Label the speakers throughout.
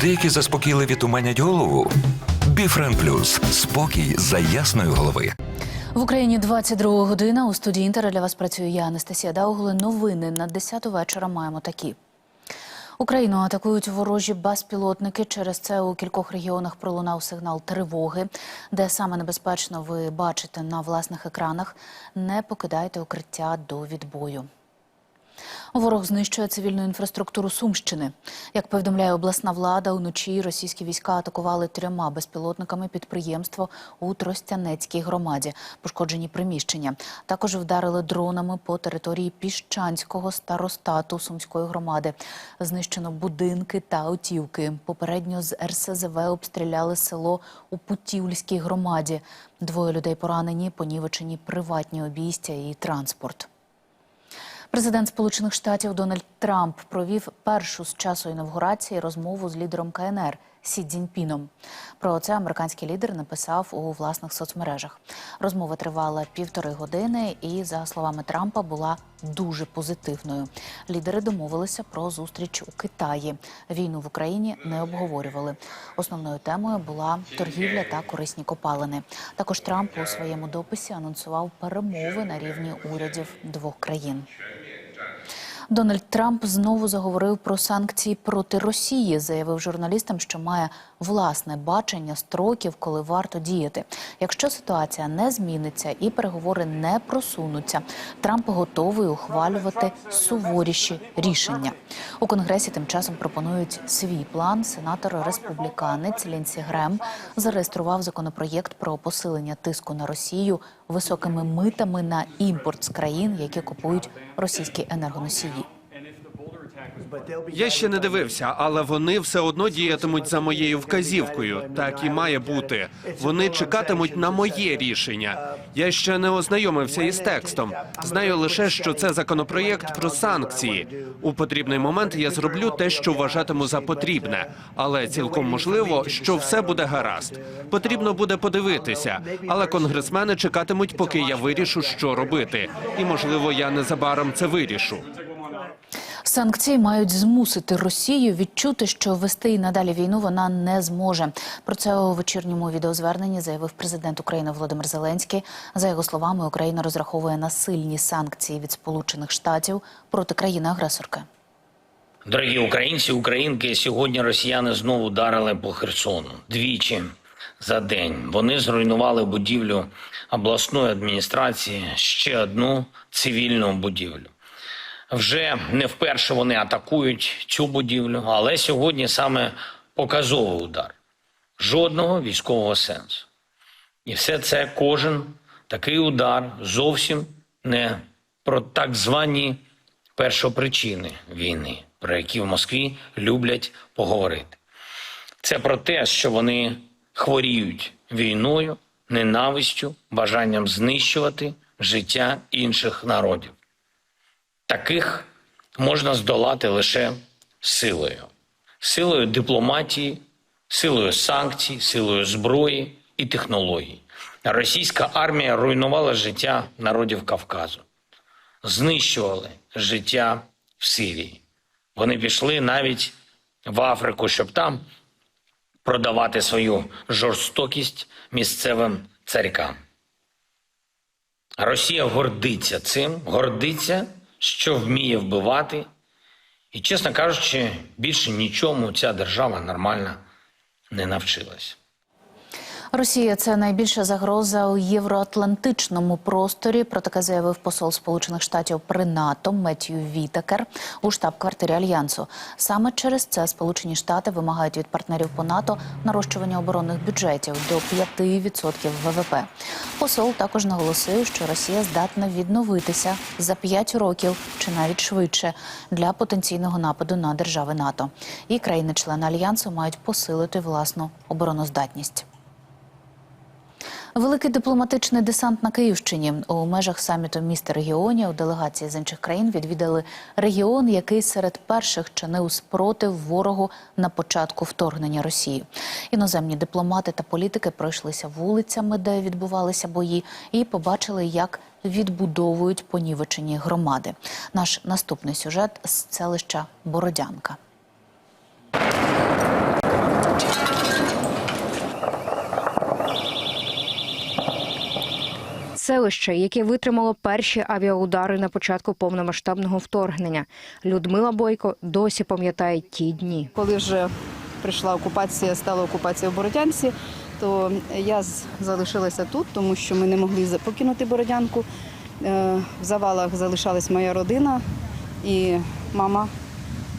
Speaker 1: Деякі заспокійливі туманять голову. Біфрен Плюс спокій за ясної голови.
Speaker 2: В Україні 22 година. У студії Інтера для вас працює я, Анастасія Даугли. Новини на 10 вечора маємо такі. Україну атакують ворожі безпілотники. Через це у кількох регіонах пролунав сигнал тривоги. Де саме небезпечно ви бачите на власних екранах. Не покидайте укриття до відбою. Ворог знищує цивільну інфраструктуру Сумщини. Як повідомляє обласна влада, уночі російські війська атакували трьома безпілотниками підприємство у Тростянецькій громаді. Пошкоджені приміщення. Також вдарили дронами по території Піщанського старостату Сумської громади. Знищено будинки та автівки. Попередньо з РСЗВ обстріляли село у Путівльській громаді. Двоє людей поранені, понівечені приватні обійстя і транспорт. Президент Сполучених Штатів Дональд Трамп провів першу з часу інавгурації розмову з лідером КНР Сі Цзіньпіном. Про це американський лідер написав у власних соцмережах. Розмова тривала півтори години, і за словами Трампа була дуже позитивною. Лідери домовилися про зустріч у Китаї. Війну в Україні не обговорювали. Основною темою була торгівля та корисні копалини. Також Трамп у своєму дописі анонсував перемови на рівні урядів двох країн. Дональд Трамп знову заговорив про санкції проти Росії. Заявив журналістам, що має власне бачення строків, коли варто діяти. Якщо ситуація не зміниться і переговори не просунуться, Трамп готовий ухвалювати суворіші рішення. У конгресі тим часом пропонують свій план. Сенатор республіканець Лінсі Грем зареєстрував законопроєкт про посилення тиску на Росію високими митами на імпорт з країн, які купують російські енергоносії.
Speaker 3: Я ще не дивився, але вони все одно діятимуть за моєю вказівкою. Так і має бути. Вони чекатимуть на моє рішення. Я ще не ознайомився із текстом. Знаю лише, що це законопроєкт про санкції. У потрібний момент я зроблю те, що вважатиму за потрібне, але цілком можливо, що все буде гаразд. Потрібно буде подивитися, але конгресмени чекатимуть, поки я вирішу, що робити, і можливо, я незабаром це вирішу.
Speaker 2: Санкції мають змусити Росію відчути, що вести і надалі війну вона не зможе. Про це у вечірньому відеозверненні заявив президент України Володимир Зеленський. За його словами, Україна розраховує на сильні санкції від Сполучених Штатів проти країни-агресорки.
Speaker 4: Дорогі українці, українки, сьогодні росіяни знову ударили по Херсону двічі за день. Вони зруйнували будівлю обласної адміністрації, ще одну цивільну будівлю. Вже не вперше вони атакують цю будівлю, але сьогодні саме показовий удар. Жодного військового сенсу. І все це кожен такий удар зовсім не про так звані першопричини війни, про які в Москві люблять поговорити. Це про те, що вони хворіють війною, ненавистю, бажанням знищувати життя інших народів. Таких можна здолати лише силою, силою дипломатії, силою санкцій, силою зброї і технологій. Російська армія руйнувала життя народів Кавказу, знищували життя в Сирії. Вони пішли навіть в Африку, щоб там продавати свою жорстокість місцевим царькам. Росія гордиться цим, гордиться, що вміє вбивати. І, чесно кажучи, більше нічому ця держава нормально не навчилась.
Speaker 2: Росія це найбільша загроза у євроатлантичному просторі. Про таке заявив посол Сполучених Штатів при НАТО Меттью Вітакер у штаб-квартирі альянсу. Саме через це Сполучені Штати вимагають від партнерів по НАТО нарощування оборонних бюджетів до 5% ВВП. Посол також наголосив, що Росія здатна відновитися за 5 років чи навіть швидше для потенційного нападу на держави НАТО. І країни-члени альянсу мають посилити власну обороноздатність. Великий дипломатичний десант на Київщині у межах саміту міста регіонів делегації з інших країн відвідали регіон, який серед перших чинив спротив ворогу на початку вторгнення Росії. Іноземні дипломати та політики пройшлися вулицями, де відбувалися бої, і побачили, як відбудовують понівечені громади. Наш наступний сюжет з селища Бородянка.
Speaker 5: Селище, яке витримало перші авіаудари на початку повномасштабного вторгнення. Людмила Бойко досі пам'ятає ті дні.
Speaker 6: Коли вже прийшла окупація, стала окупація в Бородянці, то я залишилася тут, тому що ми не могли покинути Бородянку. Е, В завалах залишалась моя родина і мама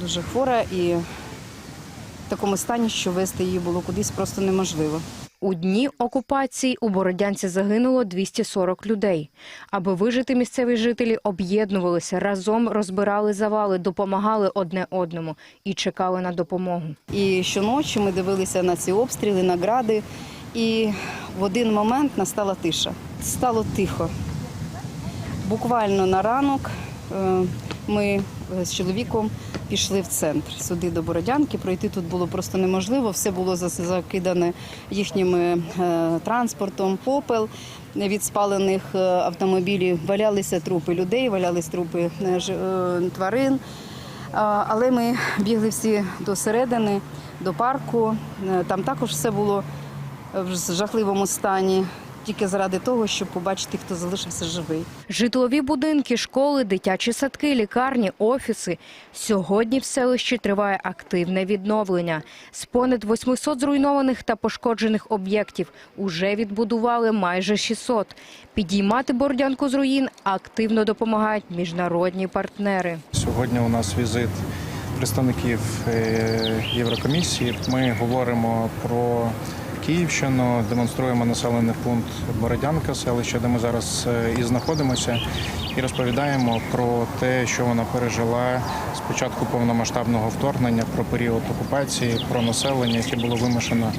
Speaker 6: дуже хвора і в такому стані, що вести її було кудись просто неможливо.
Speaker 5: У дні окупації у Бородянці загинуло 240 людей. Аби вижити, місцеві жителі об'єднувалися, разом розбирали завали, допомагали одне одному і чекали на допомогу.
Speaker 6: І щоночі ми дивилися на ці обстріли, на гради. І в один момент настала тиша. Стало тихо. Буквально на ранок ми з чоловіком пішли в центр сюди до Бородянки. Пройти тут було просто неможливо. Все було закидане їхнім е, транспортом, попел від спалених е, автомобілів. Валялися трупи людей, валялись трупи е, е, тварин. Але ми бігли всі до середини, до парку. Е, Там також все було в жахливому стані, тільки заради того, щоб побачити, хто залишився живий.
Speaker 5: Житлові будинки, школи, дитячі садки, лікарні, офіси. Сьогодні в селищі триває активне відновлення. З понад 800 зруйнованих та пошкоджених об'єктів уже відбудували майже 600. Підіймати бордянку з руїн активно допомагають міжнародні партнери.
Speaker 7: Сьогодні у нас візит представників е, Єврокомісії. Ми говоримо про Київщину, демонструємо населений пункт Бородянка, селище, де ми зараз е, і знаходимося, і розповідаємо про те, що вона пережила з початку повномасштабного вторгнення, про період окупації, про населення, яке було вимушено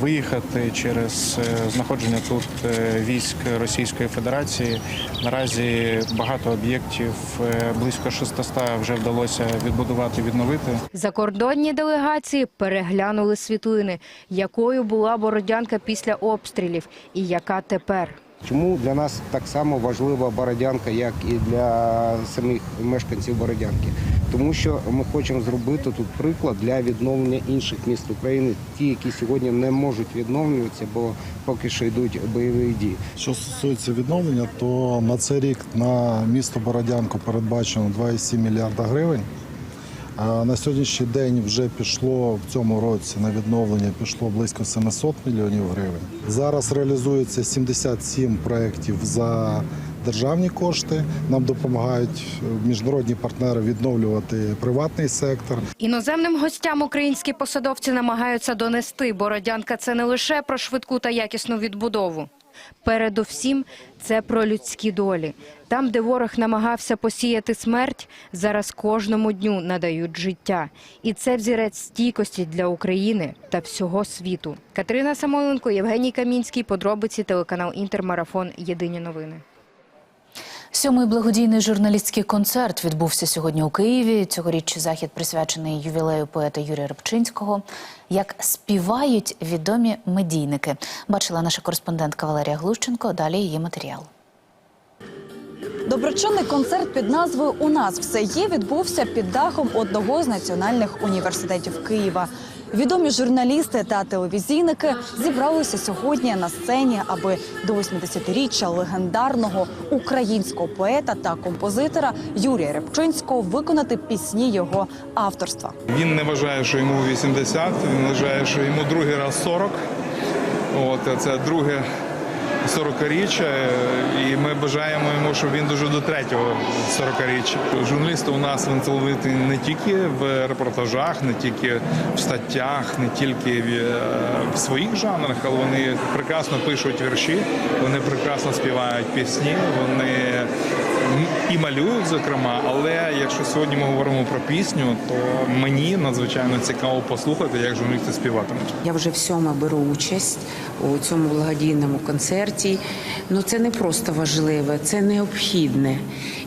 Speaker 7: виїхати через е, знаходження тут е, військ Російської Федерації. Наразі багато об'єктів, е, близько 600 вже вдалося відбудувати, відновити.
Speaker 5: Закордонні делегації переглянули світлини, якою була Бородянка після обстрілів і яка тепер.
Speaker 8: Чому для нас так само важлива Бородянка, як і для самих мешканців Бородянки? Тому що ми хочемо зробити тут приклад для відновлення інших міст України, ті, які сьогодні не можуть відновлюватися, бо поки що йдуть бойові дії.
Speaker 9: Що стосується відновлення, то на цей рік на місто Бородянку передбачено 2,7 мільярда гривень. На сьогоднішній день вже пішло в цьому році на відновлення пішло близько 700 мільйонів гривень. Зараз реалізується 77 проєктів за державні кошти. Нам допомагають міжнародні партнери відновлювати приватний сектор.
Speaker 5: Іноземним гостям українські посадовці намагаються донести. Бородянка це не лише про швидку та якісну відбудову. Передовсім це про людські долі. Там, де ворог намагався посіяти смерть, зараз кожному дню надають життя. І це взірець стійкості для України та всього світу. Катерина Самоленко, Євгеній Камінський. Подробиці телеканал Інтермарафон. Єдині новини.
Speaker 2: Сьомий благодійний журналістський концерт відбувся сьогодні у Києві. Цьогоріч захід присвячений ювілею поета Юрія Рибчинського. Як співають відомі медійники, бачила наша кореспондентка Валерія Глущенко. Далі її матеріал.
Speaker 10: Доброчинний концерт під назвою У нас все є відбувся під дахом одного з національних університетів Києва. Відомі журналісти та телевізійники зібралися сьогодні на сцені, аби до 80-річчя легендарного українського поета та композитора Юрія Репчинського виконати пісні його авторства.
Speaker 11: Він не вважає, що йому 80, він вважає, що йому другий раз 40. От це друге 40-річчя, е, і ми бажаємо йому, щоб він дожив до третього 40-річчя. Журналісти у нас він талановиті не тільки в репортажах, не тільки в статтях, не тільки е, в своїх жанрах, але вони прекрасно пишуть вірші, вони прекрасно співають пісні, вони і малюють, зокрема. Але якщо сьогодні ми говоримо про пісню, то мені надзвичайно цікаво послухати, як журналісти співатимуть.
Speaker 12: Я вже всьоме беру участь у цьому благодійному концерті. Ну це не просто важливе, це необхідне.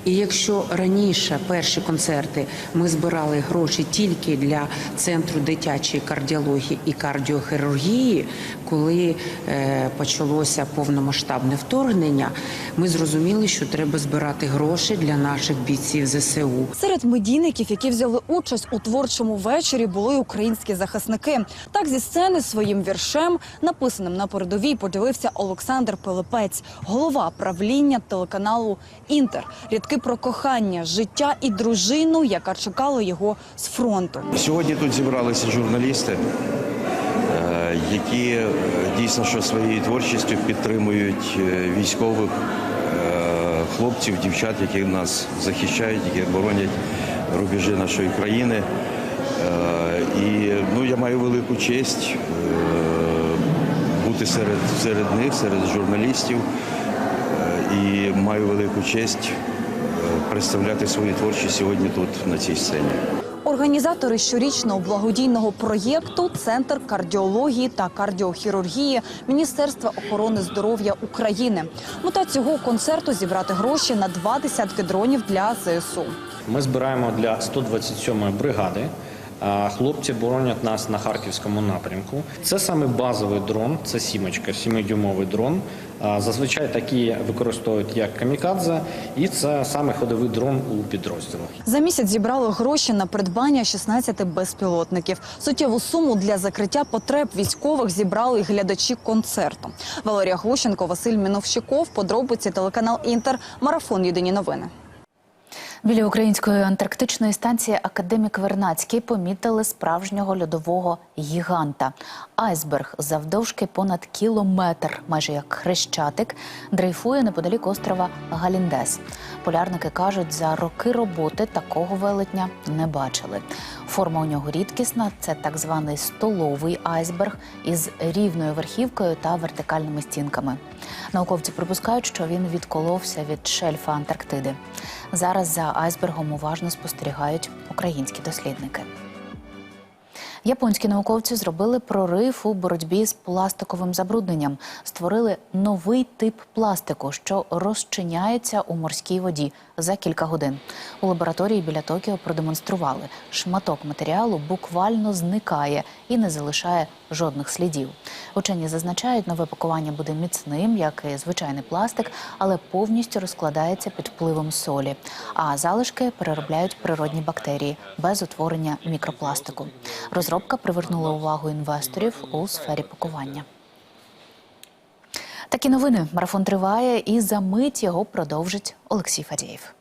Speaker 12: І якщо раніше перші концерти ми збирали гроші тільки для центру дитячої кардіології і кардіохірургії, коли е, почалося повномасштабне вторгнення, ми зрозуміли, що треба збирати гроші для наших бійців ЗСУ.
Speaker 10: Серед медійників, які взяли участь у творчому вечорі, були українські захисники. Так зі сцени своїм віршем, написаним на передовій, поділився Олександр Пилипець, голова правління телеканалу Інтер. Рядки про кохання, життя і дружину, яка чекала його з фронту.
Speaker 13: Сьогодні тут зібралися журналісти, е, які е, дійсно що своєю творчістю підтримують е, військових хлопців, дівчат, які нас захищають, які боронять рубежі нашої країни. Е, І ну, я маю велику честь е, бути серед, серед них, серед журналістів. Е, І маю велику честь представляти свою творчість сьогодні тут, на цій сцені.
Speaker 10: Організатори щорічного благодійного проєкту Центр кардіології та кардіохірургії Міністерства охорони здоров'я України. Мета цього концерту зібрати гроші на два десятки дронів для ЗСУ.
Speaker 14: Ми збираємо для 127-ї бригади. Хлопці боронять нас на харківському напрямку. Це саме базовий дрон, це сімочка, сімидюймовий дрон. Зазвичай такі використовують як камікадзе, і це саме ходовий дрон у підрозділах.
Speaker 10: За місяць зібрали гроші на придбання 16 безпілотників. Суттєву суму для закриття потреб військових зібрали й глядачі концерту. Валерія Глущенко, Василь Міновщиков. Подробиці телеканал Інтер. Марафон. Єдині новини.
Speaker 2: Біля української антарктичної станції Академік Вернацький помітили справжнього льодового гіганта. Айсберг завдовжки понад кілометр, майже як хрещатик, дрейфує неподалік острова Галіндес. Полярники кажуть, за роки роботи такого велетня не бачили. Форма у нього рідкісна це так званий столовий айсберг із рівною верхівкою та вертикальними стінками. Науковці припускають, що він відколовся від шельфа Антарктиди. Зараз за айсбергом уважно спостерігають українські дослідники. Японські науковці зробили прорив у боротьбі з пластиковим забрудненням. Створили новий тип пластику, що розчиняється у морській воді за кілька годин. У лабораторії біля Токіо продемонстрували. Шматок матеріалу буквально зникає і не залишає жодних слідів. Учені зазначають, нове пакування буде міцним, як і звичайний пластик, але повністю розкладається під впливом солі. А залишки переробляють природні бактерії без утворення мікропластику. Розробка привернула увагу інвесторів у сфері пакування. Такі новини. Марафон триває, і за мить його продовжить Олексій Фадєєв.